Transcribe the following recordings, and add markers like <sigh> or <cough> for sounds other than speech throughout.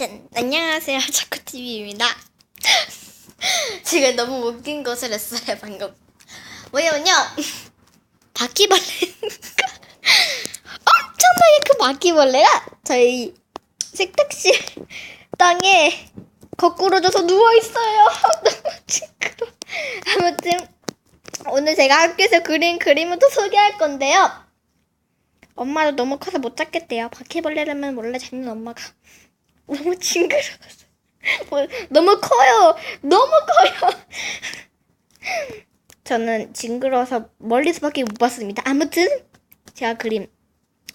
아무튼 안녕하세요. <laughs> 자쿠TV입니다. <laughs> 지금 너무 웃긴 것을 했어요 방금. 왜냐면요. <laughs> 바퀴벌레가? 엄청나게 큰 바퀴벌레가 저희 세탁실 땅에 거꾸로 져서 누워있어요. 너무 징그러 아무튼 오늘 제가 학교에서 그린 그림을 또 소개할 건데요. 엄마도 너무 커서 못 잡겠대요. 바퀴벌레라면 원래 잡는 엄마가 너무 징그러워서. 뭐, 너무 커요. 너무 커요. 저는 징그러워서 멀리서밖에 못 봤습니다. 아무튼 제가 그림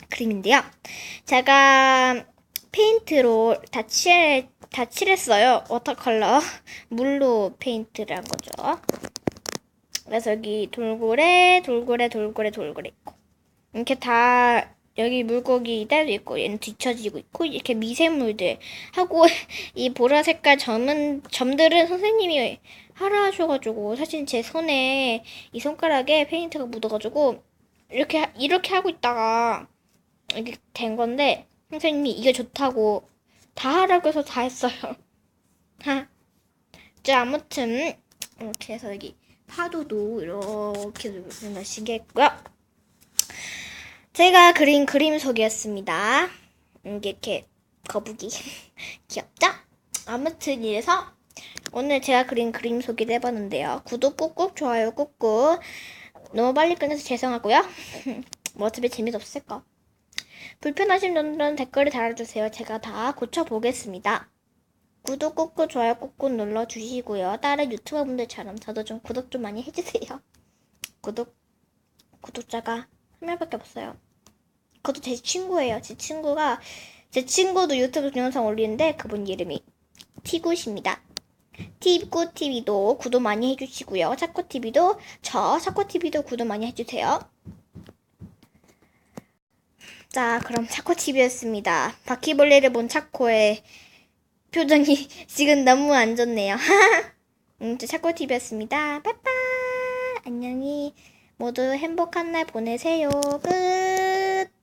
그림인데요. 제가 페인트로 다 칠, 다 칠했어요. 워터컬러. 물로 페인트를 한 거죠. 그래서 여기 돌고래 돌고래 돌고래 돌고래 있고. 이렇게 다 여기 물고기 때도 있고 얘는 뒤처지고 있고 이렇게 미세물들 하고 <laughs> 이 보라 색깔 점은 점들은 선생님이 하라 하셔가지고 사실 제 손에 이 손가락에 페인트가 묻어가지고 이렇게 하- 이렇게 하고 있다가 이렇게 된 건데 선생님이 이게 좋다고 다 하라고 해서 다 했어요. <laughs> 하. 자 아무튼 이렇게 해서 여기 파도도 이렇게 했고요. 제가 그린 그림 소개였습니다. 음, 이렇게 거북이 <laughs> 귀엽죠? 아무튼 이래서 오늘 제가 그린 그림 소개를 해봤는데요. 구독 꾹꾹 좋아요 꾹꾹 너무 빨리 끝내서 죄송하고요. <laughs> 뭐 어차피 재미도 없을까. 불편하신 분들은 댓글을 달아주세요. 제가 다 고쳐보겠습니다. 구독 꾹꾹 좋아요 꾹꾹 눌러주시고요. 다른 유튜버 분들처럼 저도 좀 구독 좀 많이 해주세요. <laughs> 구독 구독자가 한 명밖에 없어요. 그것도 제 친구예요. 제 친구가 제 친구도 유튜브 동영상 올리는데 그분 이름이 티굿입니다. 티굿 TV도 구독 많이 해주시고요. 차코 TV도 저 차코 TV도 구독 많이 해주세요. 자, 그럼 차코 TV였습니다. 바퀴벌레를 본 차코의 표정이 <laughs> 지금 너무 안 좋네요. <laughs> 음, 저 차코 TV였습니다. 빠빠 안녕히 모두 행복한 날 보내세요. 끝.